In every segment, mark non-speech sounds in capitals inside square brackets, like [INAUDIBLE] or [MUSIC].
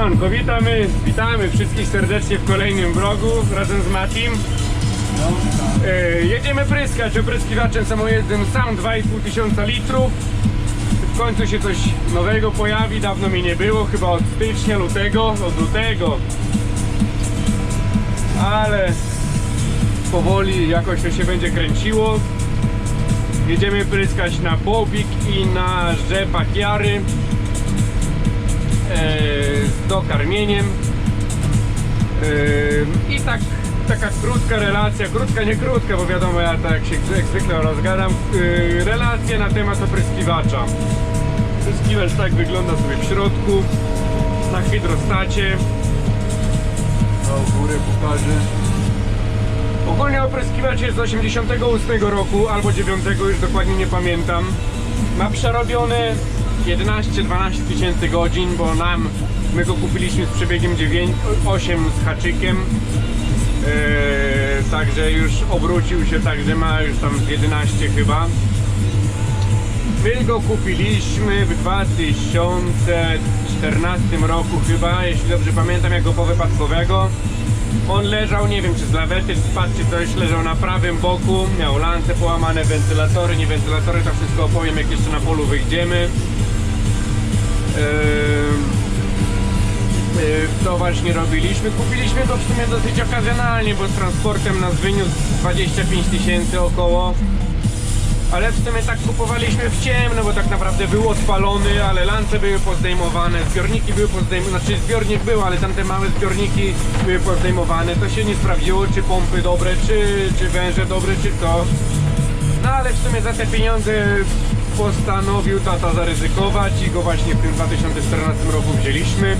Siemanko, witamy, witamy wszystkich serdecznie w kolejnym vlogu razem z Matim. E, jedziemy pryskać opryskiwaczem samojezdnym sam 2,5 tysiąca litrów. W końcu się coś nowego pojawi, dawno mi nie było, chyba od stycznia, lutego, od lutego. Ale powoli jakoś to się będzie kręciło. Jedziemy pryskać na Bobik i na rzepak Jary dokarmieniem. E, I tak taka krótka relacja, krótka, nie krótka, bo wiadomo, ja tak się jak zwykle rozgadam, e, relacja na temat opryskiwacza. Pryskiwacz tak wygląda sobie w środku, na hydrostacie. O, górę pokażę. Ogólnie opryskiwacz jest z 88 roku albo 9, już dokładnie nie pamiętam. Ma przerobione 11-12 tysięcy godzin, bo nam my go kupiliśmy z przebiegiem 9, 8 z haczykiem. Eee, także już obrócił się, także ma już tam z 11 chyba. My go kupiliśmy w 2014 roku chyba, jeśli dobrze pamiętam, jako powypadkowego. On leżał, nie wiem czy z lawety, czy spadł, czy coś, leżał na prawym boku, miał lance połamane, wentylatory, nie wentylatory, to wszystko opowiem jak jeszcze na polu wyjdziemy. Eee, eee, To właśnie robiliśmy. Kupiliśmy go w sumie dosyć okazjonalnie, bo z transportem nas wyniósł 25 tysięcy około. Ale w sumie tak kupowaliśmy w ciemno, bo tak naprawdę był odpalony, ale lance były pozdejmowane, zbiorniki były pozdejmowane, znaczy zbiornik był, ale tamte małe zbiorniki były pozdejmowane. To się nie sprawdziło, czy pompy dobre, czy, czy węże dobre, czy co. No ale w sumie za te pieniądze postanowił tata zaryzykować i go właśnie w tym 2014 roku wzięliśmy.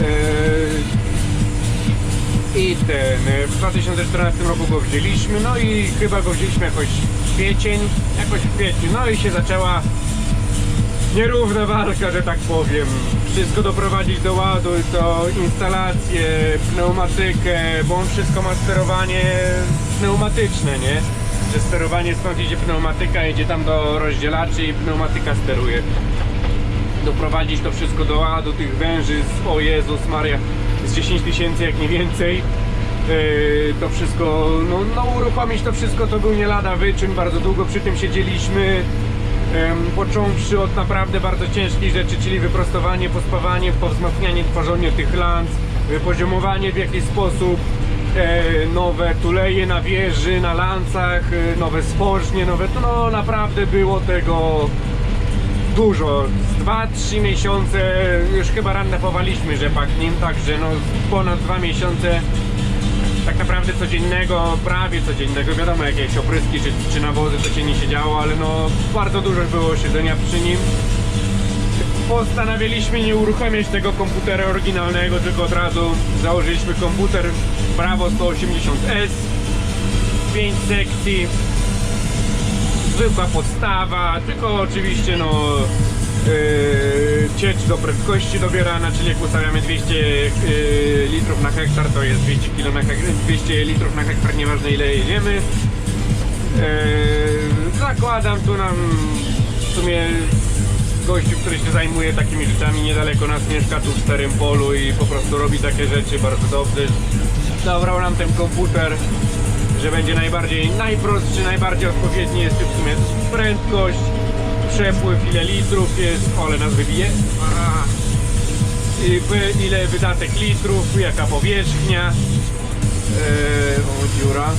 Eee, i ten, e, w 2014 roku go wzięliśmy, no i chyba go wzięliśmy jakoś w kwiecień, jakoś w kwietniu, no i się zaczęła nierówna walka, że tak powiem. Wszystko doprowadzić do ładu, to instalację, pneumatykę, bo on wszystko ma sterowanie pneumatyczne, nie? Że sterowanie skąd idzie pneumatyka, idzie tam do rozdzielaczy i pneumatyka steruje doprowadzić to wszystko do ładu, tych węży, z, o Jezus Maria, z 10 tysięcy jak nie więcej. Yy, to wszystko, no, no uruchomić to wszystko to był nie lada wyczyn, bardzo długo przy tym siedzieliśmy. Począwszy od naprawdę bardzo ciężkich rzeczy, czyli wyprostowanie, pospawanie, powzmacnianie, tworzenie tych lans, wypoziomowanie w jakiś sposób, nowe tuleje na wieży, na lancach, e, nowe sporżnie, nowe, no naprawdę było tego dużo. Z 2-3 miesiące już chyba randepowaliśmy rzepak nim, także no ponad 2 miesiące tak naprawdę codziennego, prawie codziennego, wiadomo jakieś opryski czy, czy nawozy to się nie siedziało, ale no bardzo dużo było siedzenia przy nim. Postanawialiśmy nie uruchamiać tego komputera oryginalnego, tylko od razu założyliśmy komputer Bravo 180S 5 sekcji zwykła podstawa, tylko oczywiście no yy, ciecz do prędkości dobierana, czyli jak ustawiamy 200 yy, litrów na hektar, to jest 200 kg na hektar, 200 litrów na hektar, nieważne ile jedziemy. Yy, zakładam tu nam w sumie gościu, który się zajmuje takimi rzeczami, niedaleko nas mieszka tu w starym polu i po prostu robi takie rzeczy bardzo dobrze. Zabrał nam ten komputer, że będzie najbardziej, najprostszy, najbardziej odpowiedni. Jest w sumie prędkość, przepływ, ile litrów jest, ole nas wybije. I ile wydatek litrów, jaka powierzchnia, Eee, o dziura,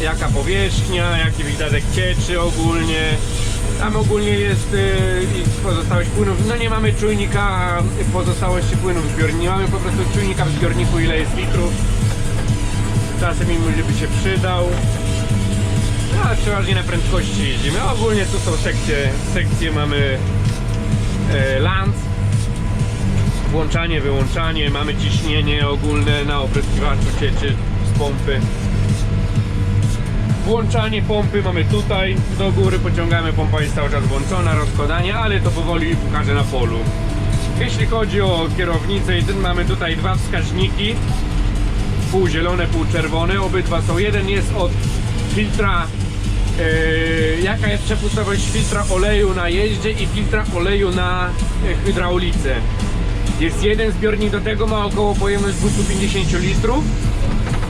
jaka powierzchnia, jaki wydatek cieczy ogólnie, tam ogólnie jest i pozostałość płynów, no nie mamy czujnika pozostałości płynów w zbiorniku, nie mamy po prostu czujnika w zbiorniku ile jest litrów, czasem im by się przydał. No, a przeważnie na prędkości jeździmy. Ogólnie tu są sekcje, sekcje mamy e, włączanie, wyłączanie, mamy ciśnienie ogólne na opryskiwaczu cieczy z pompy. Włączanie pompy mamy tutaj, do góry pociągamy, pompa jest cały czas włączona, rozkładanie, ale to powoli pokażę na polu. Jeśli chodzi o kierownicę, mamy tutaj dwa wskaźniki, pół zielone, pół czerwone. Obydwa są. Jeden jest od filtra Yy, jaka jest przepustowość filtra oleju na jeździe i filtra oleju na e, hydraulice. Jest jeden zbiornik do tego, ma około pojemność 250 litrów,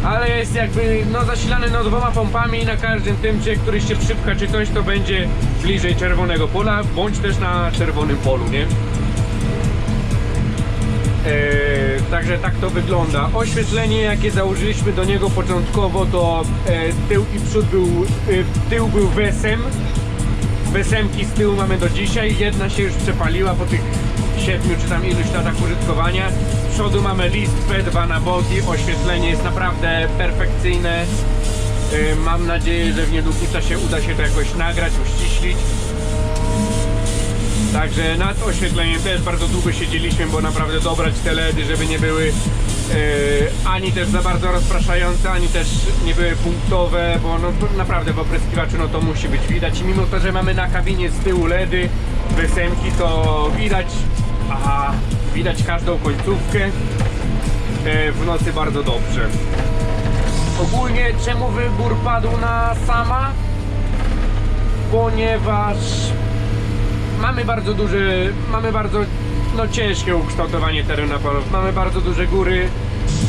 ale jest jakby no, zasilany no, dwoma pompami i na każdym tym, czy któryś się przypcha czy coś, to będzie bliżej czerwonego pola, bądź też na czerwonym polu, nie? E, także tak to wygląda. Oświetlenie jakie założyliśmy do niego początkowo to e, tył i przód był, e, tył był wesem. Wesemki z tyłu mamy do dzisiaj. Jedna się już przepaliła po tych 7 czy tam iluś latach użytkowania. Z przodu mamy list P2 na boki. Oświetlenie jest naprawdę perfekcyjne. E, mam nadzieję, że w niedługim czasie uda się to jakoś nagrać, uściślić. Także nad oświetleniem też bardzo długo siedzieliśmy, bo naprawdę dobrać te LEDy, żeby nie były ani też za bardzo rozpraszające, ani też nie były punktowe, bo no, naprawdę w opryskiwaczu no to musi być widać. I mimo to, że mamy na kabinie z tyłu LEDy, wysemki, to widać, a widać każdą końcówkę e, w nocy bardzo dobrze. Ogólnie czemu wybór padł na sama? Ponieważ mamy bardzo duże, mamy bardzo no, ciężkie ukształtowanie terenu na polach. Mamy bardzo duże góry,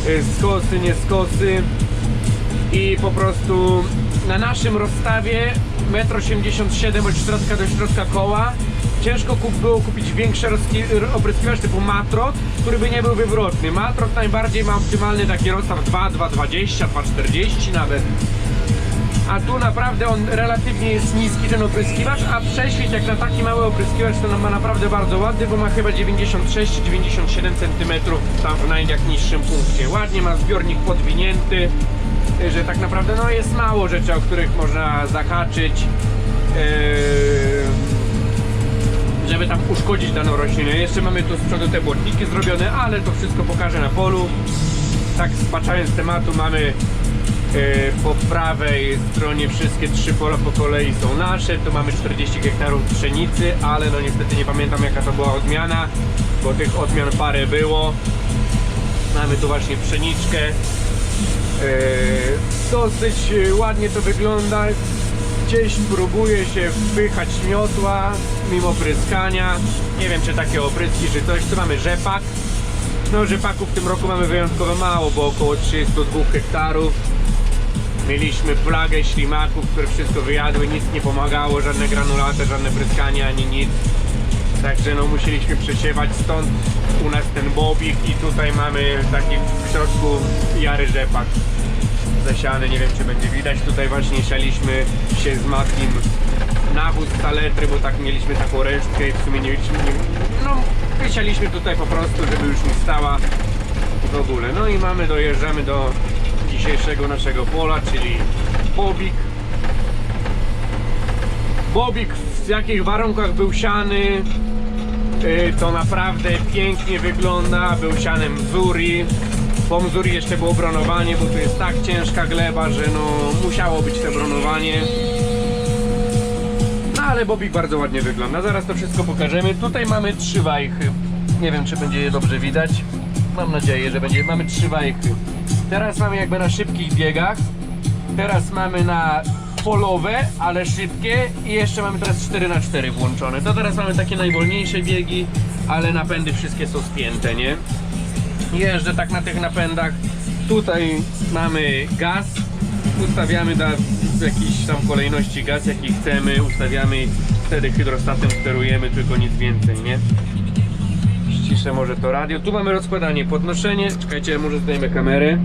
y, skosy, nieskosy i po prostu na naszym rozstawie 1,87 m od środka do środka koła ciężko kup, było kupić większy opryskiwacz typu Matrot, który by nie był wywrotny. Matrot najbardziej ma optymalny taki rozstaw 2, 2,20, 2,40 nawet a tu naprawdę on relatywnie jest niski ten opryskiwacz, a prześwit jak na taki mały opryskiwacz to ma naprawdę bardzo ładny, bo ma chyba 96 czy 97 cm tam w najniższym punkcie. Ładnie ma zbiornik podwinięty, że tak naprawdę no jest mało rzeczy, o których można zahaczyć. Yy, żeby tam uszkodzić daną roślinę. Jeszcze mamy tu z przodu te błotniki zrobione, ale to wszystko pokażę na polu. Tak spaczając tematu mamy po prawej stronie wszystkie trzy pola po kolei są nasze. Tu mamy 40 hektarów pszenicy, ale no niestety nie pamiętam jaka to była odmiana, bo tych odmian parę było. Mamy tu właśnie pszeniczkę. E, Dosyć e, ładnie to wygląda. Gdzieś próbuje się wpychać miotła mimo pryskania. Nie wiem czy takie opryski czy coś. Tu mamy rzepak. No rzepaku w tym roku mamy wyjątkowo mało, bo około 32 hektarów. Mieliśmy plagę ślimaków, które wszystko wyjadły, nic nie pomagało, żadne granulaty, żadne pryskanie ani nic. Także no musieliśmy przesiewać stąd u nas ten bobik i tutaj mamy taki w środku jary rzepak zasiany, nie wiem czy będzie widać. Tutaj właśnie sialiśmy się z Matkim nawóz taletry, bo tak mieliśmy taką resztkę i w sumie nie mieliśmy, no wysialiśmy tutaj po prostu, żeby już nie stała w ogóle. No i mamy, dojeżdżamy do dzisiejszego naszego pola, czyli Bobik. Bobik w jakich warunkach był siany, to naprawdę pięknie wygląda, był sianem Mzuri. Po Mzuri jeszcze było bronowanie, bo tu jest tak ciężka gleba, że no musiało być to bronowanie. No ale Bobik bardzo ładnie wygląda. Zaraz to wszystko pokażemy. Tutaj mamy trzy wajchy. Nie wiem, czy będzie je dobrze widać. Mam nadzieję, że będzie. Mamy trzy wajchy. Teraz mamy jakby na szybkich biegach. Teraz mamy na polowe, ale szybkie i jeszcze mamy teraz 4 na 4 włączone. To teraz mamy takie najwolniejsze biegi, ale napędy wszystkie są spięte, nie? Jeżdżę tak na tych napędach. Tutaj mamy gaz. Ustawiamy na w jakiejś tam kolejności gaz, jaki chcemy. Ustawiamy wtedy hydrostatem sterujemy, tylko nic więcej, nie? Ściszę może to radio. Tu mamy rozkładanie, podnoszenie. Czekajcie, może zdejmę kamerę.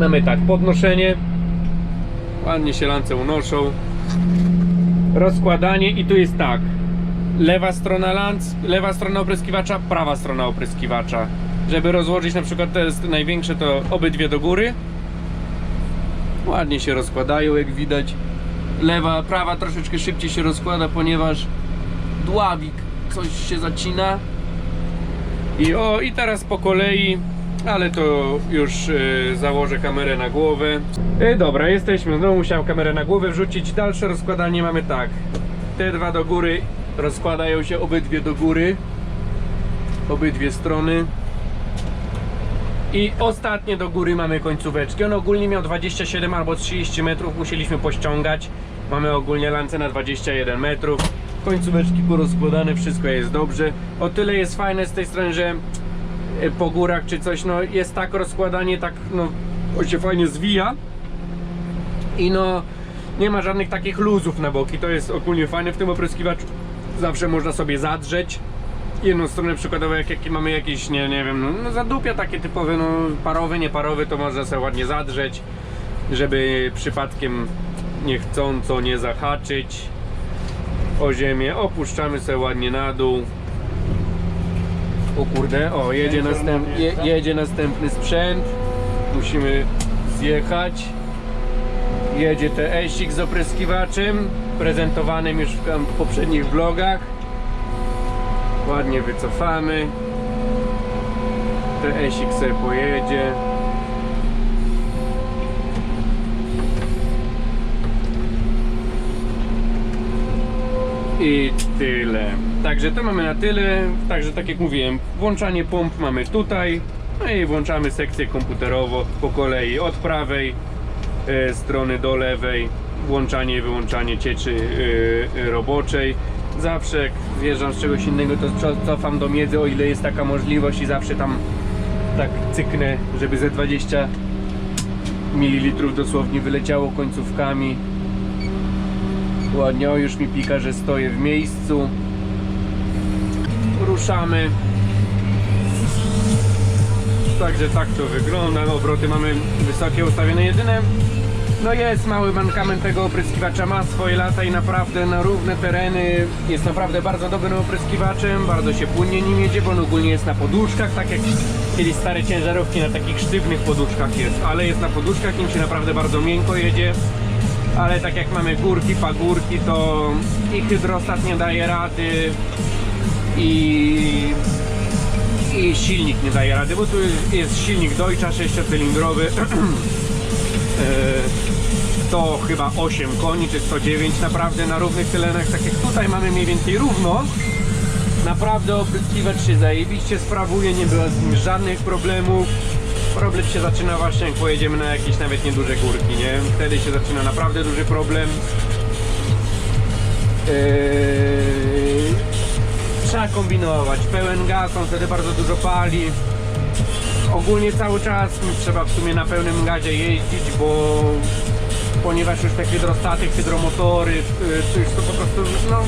Mamy tak, podnoszenie. Ładnie się lance unoszą. Rozkładanie i tu jest tak. Lewa strona lanc, lewa strona opryskiwacza, prawa strona opryskiwacza. Żeby rozłożyć na przykład te największe to obydwie do góry. Ładnie się rozkładają jak widać. Lewa, prawa troszeczkę szybciej się rozkłada, ponieważ dławik coś się zacina. I o, i teraz po kolei, ale to już y, założę kamerę na głowę. Y, dobra, jesteśmy. Znowu musiałem kamerę na głowę wrzucić. Dalsze rozkładanie mamy tak. Te dwa do góry rozkładają się obydwie do góry. Obydwie strony. I ostatnie do góry mamy końcóweczki. On ogólnie miał 27 albo 30 metrów, musieliśmy pościągać. Mamy ogólnie lance na 21 metrów. Końcóweczki porozkładane, wszystko jest dobrze. O tyle jest fajne z tej strony, że e, po górach czy coś, no jest tak rozkładanie, tak no, on się fajnie zwija. I no, nie ma żadnych takich luzów na boki. To jest ogólnie fajne w tym opryskiwaczu. Zawsze można sobie zadrzeć jedną stronę przykładowo jak, jak mamy jakieś, nie, nie wiem, no, no zadupia takie typowe, no parowe, nieparowe, to można sobie ładnie zadrzeć, żeby przypadkiem niechcąco nie zahaczyć o ziemię, opuszczamy sobie ładnie na dół o kurde, o jedzie, następ, je, jedzie następny sprzęt musimy zjechać jedzie TS-ik z opryskiwaczem prezentowanym już w poprzednich vlogach Ładnie wycofamy. TS-ik sobie pojedzie. I tyle. Także to mamy na tyle. Także tak jak mówiłem, włączanie pomp mamy tutaj. No i włączamy sekcję komputerowo po kolei od prawej e, strony do lewej. Włączanie i wyłączanie cieczy e, e, roboczej. Zawsze jak wjeżdżam z czegoś innego, to co- cofam do miedzy, o ile jest taka możliwość i zawsze tam tak cyknę, żeby ze 20 ml dosłownie wyleciało końcówkami. Ładnie, już mi pika, że stoję w miejscu. Ruszamy. Także tak to wygląda. Obroty mamy wysokie ustawione. Jedyne no jest mały mankament tego opryskiwacza, ma swoje lata i naprawdę na równe tereny jest naprawdę bardzo dobrym opryskiwaczem, bardzo się płynnie nim jedzie, bo on ogólnie jest na poduszkach, tak jak kiedyś stare ciężarówki na takich sztywnych poduszkach jest, ale jest na poduszkach, nim się naprawdę bardzo miękko jedzie, ale tak jak mamy górki, pagórki, to i hydrostat nie daje rady i i silnik nie daje rady, bo tu jest silnik Deutscha 6-cylindrowy [CLEARS THROAT] E, to chyba 8 koni czy 109 naprawdę na równych terenach, tak jak tutaj mamy mniej więcej równo. Naprawdę opryskiwacz się zajebiście sprawuje, nie było z nim żadnych problemów problem się zaczyna właśnie jak pojedziemy na jakieś nawet nieduże górki, nie? Wtedy się zaczyna naprawdę duży problem Eee, trzeba kombinować, pełen gaz, on wtedy bardzo dużo pali ogólnie cały czas trzeba w sumie na pełnym gazie jeździć, bo ponieważ już te hydrostaty, hydromotory, y, to już to po prostu no,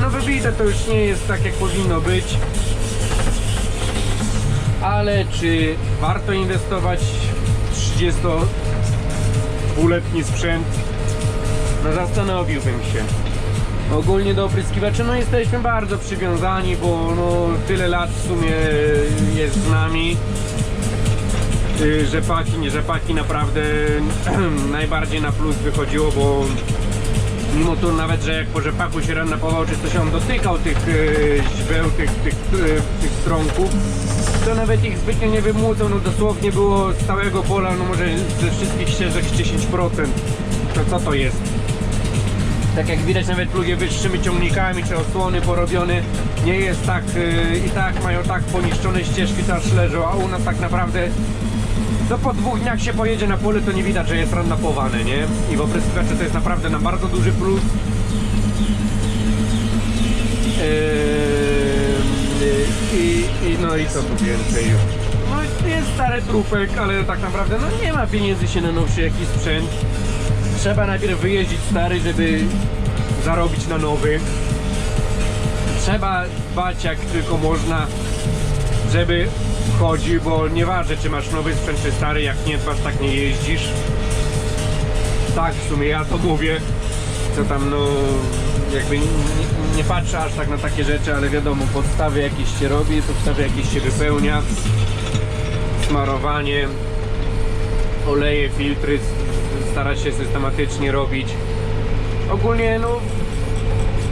no wybite to już nie jest tak jak powinno być. Ale czy warto inwestować w 32-letni sprzęt? No zastanowiłbym się. Ogólnie do opryskiwaczy no jesteśmy bardzo przywiązani, bo no tyle lat w sumie jest z nami. Y, Rzepaki, nie rzepaki naprawdę [CLEARS THROAT] najbardziej na plus wychodziło, bo mimo to nawet, że jak po rzepaku się napawał, czy się on dotykał tych y, źbeł, tych, tych, y, tych strąków, to nawet ich zbytnio nie wymłucał, no dosłownie było z całego pola, no może ze wszystkich ścieżek z 10%. To co to jest? tak jak widać nawet plugie wyższymi ciągnikami czy osłony porobione nie jest tak yy, i tak mają tak poniszczone ścieżki to aż leżą, a u nas tak naprawdę no po dwóch dniach się pojedzie na pole to nie widać, że jest ran napowane, nie? I w opryskiwaczy to jest naprawdę na bardzo duży plus Yy, i, no i co tu więcej no jest stary trupek, ale tak naprawdę no nie ma pieniędzy się na nowszy jakiś sprzęt trzeba najpierw wyjeździć stary, żeby zarobić na nowy. Trzeba dbać jak tylko można, żeby chodzi, bo nieważne czy masz nowy sprzęt czy stary, jak nie dbasz, tak nie jeździsz. Tak, w sumie ja to mówię, co tam no jakby nie, patrzę aż tak na takie rzeczy, ale wiadomo, podstawy jakieś się robi, podstawy jakieś się wypełnia, smarowanie, oleje, filtry starać się systematycznie robić. Ogólnie no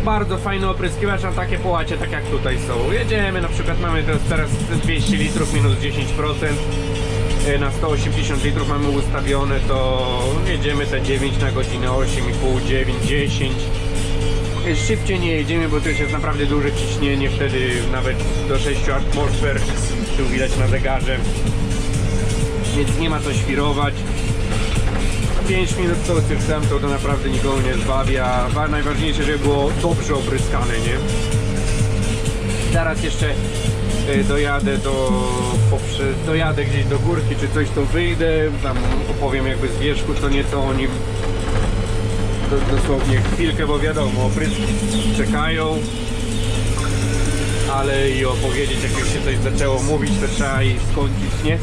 bardzo fajny opryskiwacz na takie połacie, tak jak tutaj są. Jedziemy, na przykład mamy teraz, teraz 200 litrów minus 10%. e, Na 180 litrów mamy ustawione, to jedziemy te 9 na godzinę, 8,5, 9, 10. E, Szybciej nie jedziemy, bo to już jest naprawdę duże ciśnienie, wtedy nawet do 6 atmosfer, tu widać na zegarze. więc nie ma co świrować. 5 minut to stwierdzam, to, to naprawdę nikogo nie zbawia. Wa- Najważniejsze, żeby było dobrze opryskane, nie? Zaraz jeszcze y, dojadę do dojadę gdzieś do górki czy coś to wyjdę, tam opowiem jakby z wierzchu co nieco o nim dosłownie chwilkę, bo wiadomo, opryski czekają ale i opowiedzieć jak już się coś zaczęło mówić to trzeba i skończyć, nie?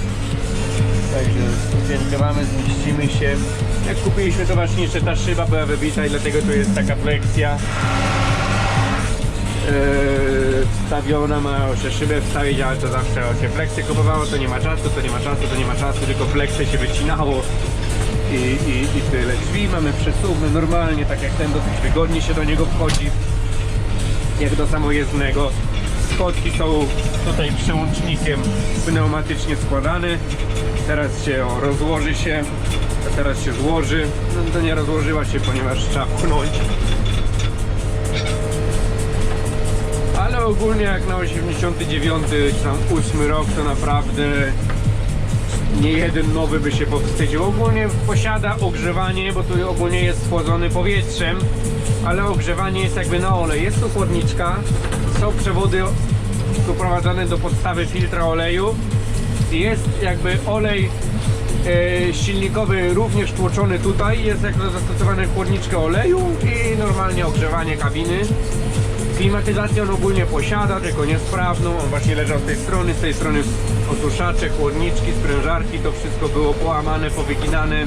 Także mamy, zmieścimy się. Jak kupiliśmy to właśnie jeszcze ta szyba była wybita i dlatego tu jest taka fleksja. Yy, wstawiona, ma jeszcze szybę wstawić, ale to zawsze się fleksy kupowało, to nie ma czasu, to nie ma czasu, to nie ma czasu, tylko fleksy się wycinało i, i, i tyle. Drzwi mamy przesuwne normalnie, tak jak ten dosyć wygodnie się do niego wchodzi, jak do samojezdnego. Schodki są tutaj przełącznikiem pneumatycznie składane. Teraz się rozłoży się, a teraz się złoży. No to nie rozłożyła się, ponieważ trzeba pchnąć. Ale ogólnie jak na 89 czy tam 8 rok to naprawdę nie jeden nowy by się powstydził. Ogólnie posiada ogrzewanie, bo tu ogólnie jest schłodzony powietrzem, ale ogrzewanie jest jakby na olej. Jest tu chłodniczka, są przewody doprowadzane do podstawy filtra oleju jest jakby olej e, silnikowy również tłoczony tutaj. Jest jakby zastosowane chłodniczkę oleju i normalnie ogrzewanie kabiny. Klimatyzację on ogólnie posiada, tylko niesprawną. On właśnie leżał z tej strony, z tej strony otuszacze, chłodniczki, sprężarki, to wszystko było połamane, powyginane.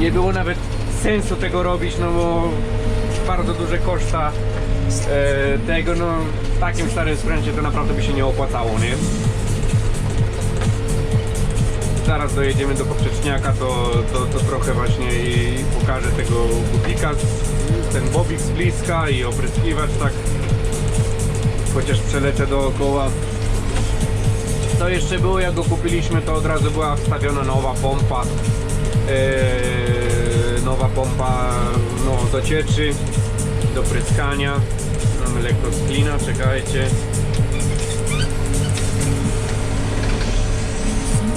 Nie było nawet sensu tego robić, no bo bardzo duże koszta e, tego, no w takim starym sprzęcie to naprawdę by się nie opłacało, nie? Zaraz dojedziemy do poprzeczniaka, to, to, to trochę właśnie i pokażę tego bubika, ten bobik z bliska i opryskiwacz tak chociaż przelecę dookoła. Co jeszcze było jak go kupiliśmy to od razu była wstawiona nowa pompa. Eee, nowa pompa no, do cieczy do pryskania. Mamy lekko sklina, czekajcie.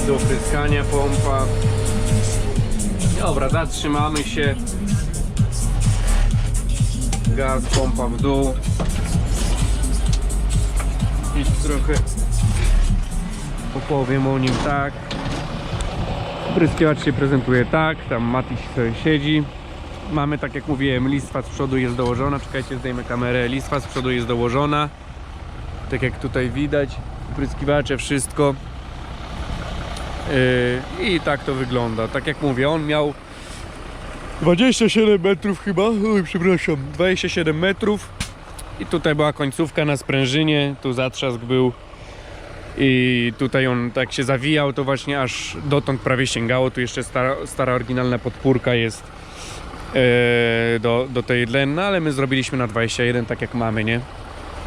Do pryskania pompa. Dobra, zatrzymamy się. Gaz, pompa w dół. I trochę opowiem o nim tak. Pryskiwacz się prezentuje tak tam Matiś sobie siedzi. Mamy tak jak mówiłem listwa z przodu jest dołożona. Czekajcie zdejmę kamerę. Listwa z przodu jest dołożona. Tak jak tutaj widać pryskiwacze wszystko. Yy, i tak to wygląda. Tak jak mówię on miał 27 metrów chyba, oj przepraszam, 27 metrów. I tutaj była końcówka na sprężynie, tu zatrzask był i tutaj on tak się zawijał, to właśnie aż dotąd prawie sięgało, tu jeszcze stara, stara oryginalna podpórka jest e, do, do tej dlen, no ale my zrobiliśmy na 21 tak jak mamy, nie?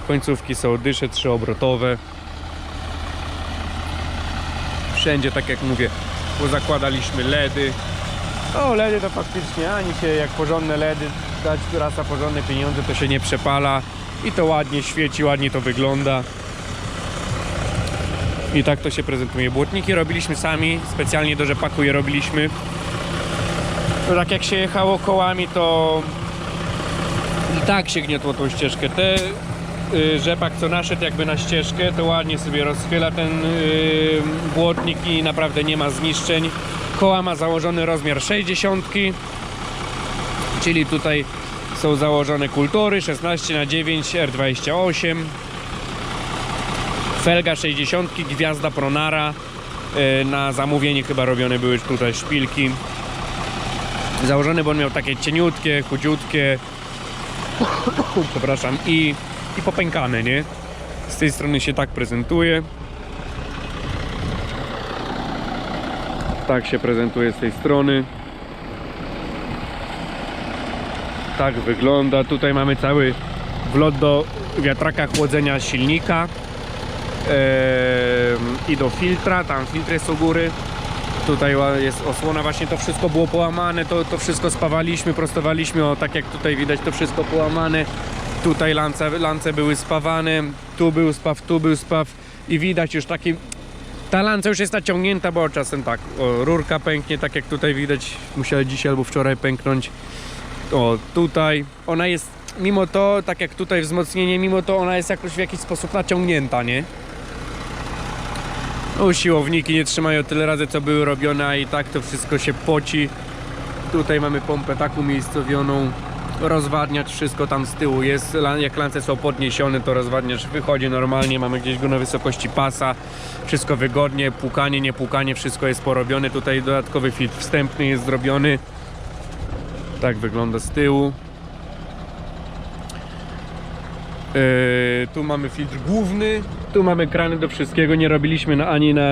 Końcówki są dysze trzyobrotowe wszędzie tak jak mówię, pozakładaliśmy LEDy. O, LEDy to faktycznie, ani się jak porządne LEDy dać raz za porządne pieniądze, to się nie przepala. I to ładnie świeci, ładnie to wygląda. I tak to się prezentuje. Błotniki robiliśmy sami, specjalnie do rzepaku je robiliśmy. To tak jak się jechało kołami, to i tak się gniotło tą ścieżkę. Te y, rzepak co naszedł jakby na ścieżkę, to ładnie sobie rozchyla ten y, błotnik i naprawdę nie ma zniszczeń. Koła ma założony rozmiar 60, czyli tutaj są założone kultury 16 na 9 R28 felga 60 gwiazda Pronara. Y, na zamówienie chyba robione były tutaj szpilki. Założony, bo on miał takie cieniutkie, chudziutkie. Przepraszam. I, i popękane, nie? z tej strony się tak prezentuje. Tak się prezentuje z tej strony. Tak wygląda. Tutaj mamy cały wlot do wiatraka chłodzenia silnika i do filtra, tam filtr jest u góry tutaj jest osłona, właśnie to wszystko było połamane, to, to wszystko spawaliśmy, prostowaliśmy, o tak jak tutaj widać to wszystko połamane tutaj lance, lance były spawane, tu był spaw, tu był spaw i widać już taki Ta lanca już jest naciągnięta, bo czasem tak, o, rurka pęknie, tak jak tutaj widać, musiała dzisiaj albo wczoraj pęknąć. O, tutaj, ona jest, mimo to, tak jak tutaj wzmocnienie, mimo to ona jest jakoś w jakiś sposób naciągnięta, nie? No, siłowniki nie trzymają tyle razy, co były robione, a i tak to wszystko się poci. Tutaj mamy pompę tak umiejscowioną, rozwadniacz, wszystko tam z tyłu jest. Jak lance są podniesione, to rozwadniacz wychodzi normalnie, mamy gdzieś go na wysokości pasa. Wszystko wygodnie, płukanie, nie płukanie, wszystko jest porobione. Tutaj dodatkowy filtr wstępny jest zrobiony. Tak wygląda z tyłu. Yy, tu mamy filtr główny, tu mamy krany do wszystkiego. Nie robiliśmy na, ani na,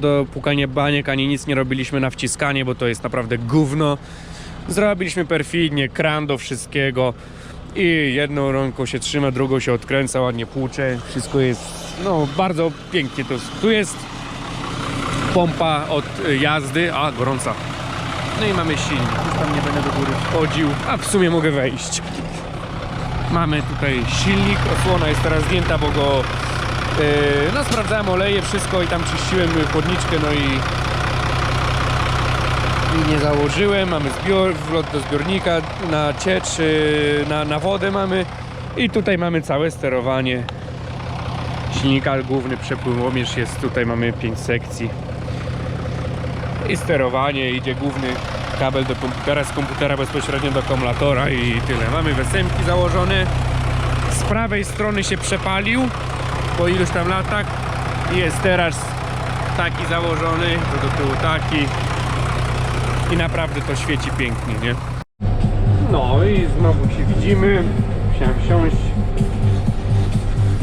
do płukania baniek, ani nic nie robiliśmy na wciskanie, bo to jest naprawdę gówno. Zrobiliśmy perfidnie kran do wszystkiego i jedną ręką się trzyma, drugą się odkręca, ładnie płucze. Wszystko jest no bardzo pięknie. To, tu jest pompa od y, jazdy, a gorąca. No i mamy silnik. Już tam nie będę do góry wchodził, a w sumie mogę wejść. Mamy tutaj silnik, osłona jest teraz zdjęta, bo go yy, no sprawdzałem oleje, wszystko i tam czyściłem chłodniczkę, no i i nie założyłem. Mamy zbior, wlot do zbiornika na ciecz, yy, na, na wodę mamy i tutaj mamy całe sterowanie. Silnika, główny przepływomierz jest, tutaj mamy 5 sekcji. I sterowanie, idzie główny kabel do komputera, z komputera bezpośrednio do akumulatora i tyle. Mamy wesemki założone. Z prawej strony się przepalił po iluś tam latach i jest teraz taki założony, to do tyłu taki i naprawdę to świeci pięknie, nie? No i znowu się widzimy. Musiałem wsiąść.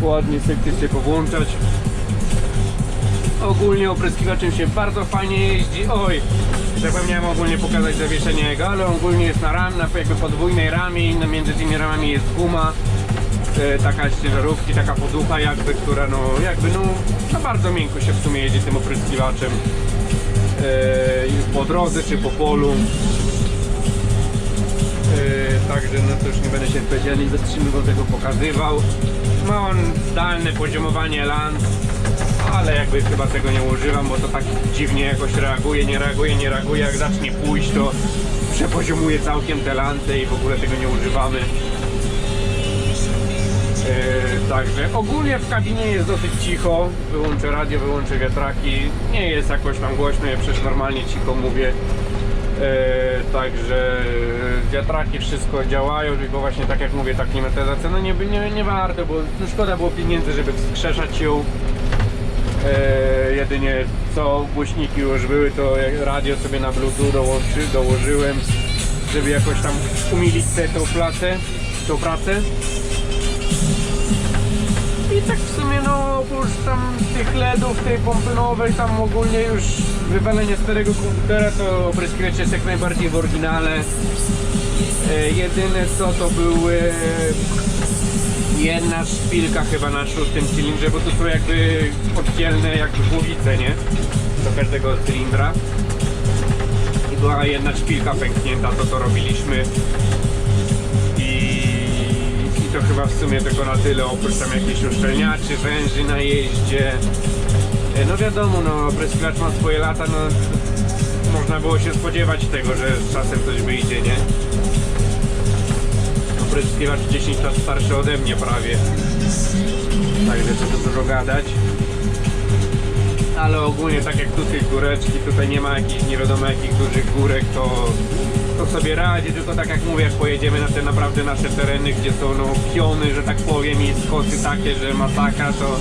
Ładnie sekcję sobie powłączać. Ogólnie opryskiwaczem się bardzo fajnie jeździ. Oj, zapomniałem ogólnie pokazać zawieszenie jego, ale ogólnie jest na ram, na jakby podwójnej ramie między tymi ramami jest guma. E, taka ciężarówki, taka poducha jakby, która no jakby no, no bardzo miękko się w sumie jedzie tym opryskiwaczem. I po drodze czy po polu. E, także no już nie będę się specjalnie zatrzymywał tego pokazywał. Ma on zdalne poziomowanie lans, ale jakby chyba tego nie używam, bo to tak dziwnie jakoś reaguje, nie reaguje, nie reaguje. Jak zacznie pójść, to przepoziomuje całkiem te lance i w ogóle tego nie używamy. E, także ogólnie w kabinie jest dosyć cicho. Wyłączę radio, wyłączę wiatraki. Nie jest jakoś tam głośno, ja przecież normalnie cicho mówię. E, także wiatraki wszystko działają, tylko właśnie tak jak mówię, ta klimatyzacja no nie, nie, nie warto, bo szkoda było pieniędzy, żeby wskrzeszać ją. E, jedynie co głośniki już były, to radio sobie na bluetooth dołączy, dołożyłem, żeby jakoś tam umilić tę tą pracę, tą pracę. I tak w sumie no oprócz tam tych LEDów, tej pompy nowej, tam ogólnie już wywalenie starego komputera to opryskiwacz jest jak najbardziej w oryginale. E, jedyne co to były jedna szpilka chyba na szóstym cylindrze, bo to są jakby oddzielne jakby głowice, nie? Do każdego cylindra. I była jedna szpilka pęknięta, to to robiliśmy. I, I to chyba w sumie tylko na tyle, oprócz tam jakichś uszczelniaczy, węży na jeździe. E, No wiadomo, no pryskiwacz ma swoje lata, no można było się spodziewać tego, że czasem coś wyjdzie, nie? Opryskiwacz 10 lat starszy ode mnie prawie. Także co tu dużo gadać. Ale ogólnie tak jak tu tych góreczki, tutaj nie ma jakichś nie wiadomo jakich dużych górek, to, to sobie radzi, tylko tak jak mówię, jak pojedziemy na te naprawdę nasze tereny, gdzie są no piony, że tak powiem i skoty takie, że masakra, to,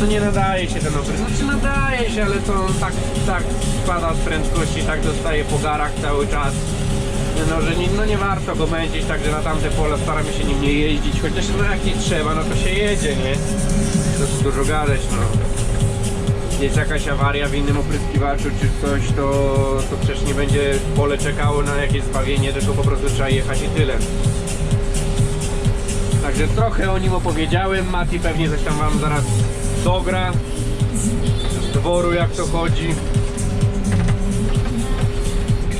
to nie nadaje się ten obrys. Znaczy nadaje się, ale to on tak, tak spada z prędkości, tak dostaje po garach cały czas. No, że nie, no nie warto go męczyć, także na tamte pola staramy się nim nie jeździć, chociaż no jak nie trzeba, no to się jedzie, nie? To tu dużo gadać, no. Jest jakaś awaria w innym opryskiwaczu czy coś, to, to przecież nie będzie pole czekało na jakieś zbawienie, tylko po prostu trzeba jechać i tyle. Także trochę o nim opowiedziałem, Mati pewnie coś tam wam zaraz dogra z dworu jak to chodzi.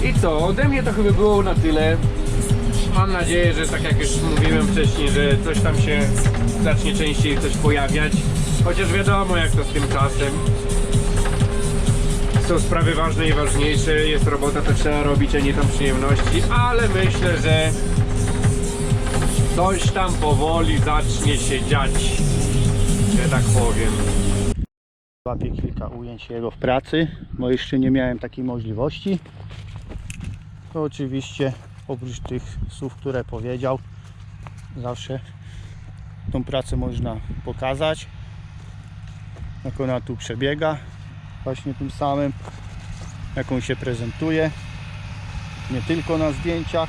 I co, ode mnie to chyba było na tyle. Mam nadzieję, że tak jak już mówiłem wcześniej, że coś tam się zacznie częściej coś pojawiać. Chociaż wiadomo jak to z tym czasem. są sprawy ważne i ważniejsze, jest robota, to trzeba robić, a nie tam przyjemności, ale myślę, że coś tam powoli zacznie się dziać, że tak powiem. Łapię kilka ujęć jego w pracy, bo jeszcze nie miałem takiej możliwości. To oczywiście oprócz tych słów, które powiedział, zawsze tą pracę można pokazać. Jak ona tu przebiega, właśnie tym samym, jak on się prezentuje. Nie tylko na zdjęciach,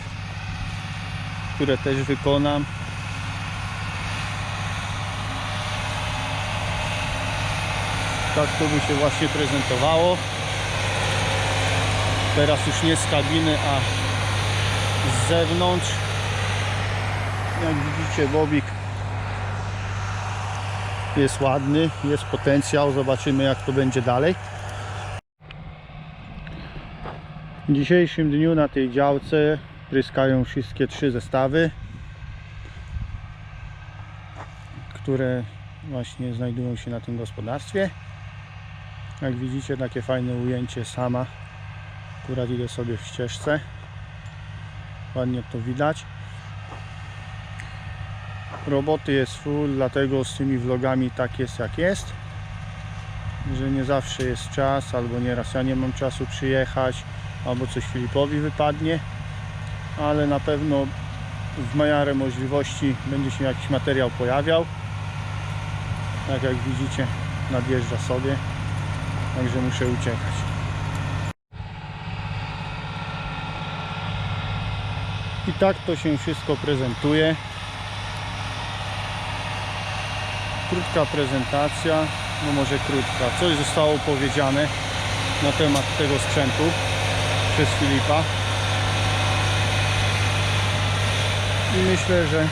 które też wykonam, tak to by się właśnie prezentowało teraz już nie z kabiny a z zewnątrz. Jak widzicie bobik jest ładny jest potencjał. Zobaczymy jak to będzie dalej. W dzisiejszym dniu na tej działce pryskają wszystkie trzy zestawy które właśnie znajdują się na tym gospodarstwie. Jak widzicie takie fajne ujęcie sama akurat idę sobie w ścieżce. Ładnie to widać. Roboty jest full dlatego z tymi vlogami tak jest jak jest. Że nie zawsze jest czas albo nieraz ja nie mam czasu przyjechać albo coś Filipowi wypadnie. Ale na pewno w miarę możliwości będzie się jakiś materiał pojawiał. Tak jak widzicie nadjeżdża sobie. Także muszę uciekać. I tak to się wszystko prezentuje. Krótka prezentacja, no może krótka. Coś zostało powiedziane na temat tego sprzętu przez Filipa. I myślę, że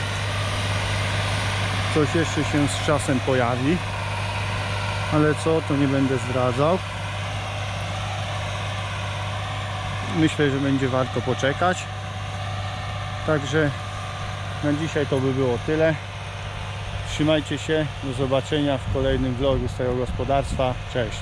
coś jeszcze się z czasem pojawi ale co to nie będę zdradzał myślę, że będzie warto poczekać także na dzisiaj to by było tyle. Trzymajcie się, do zobaczenia w kolejnym vlogu z tego gospodarstwa. Cześć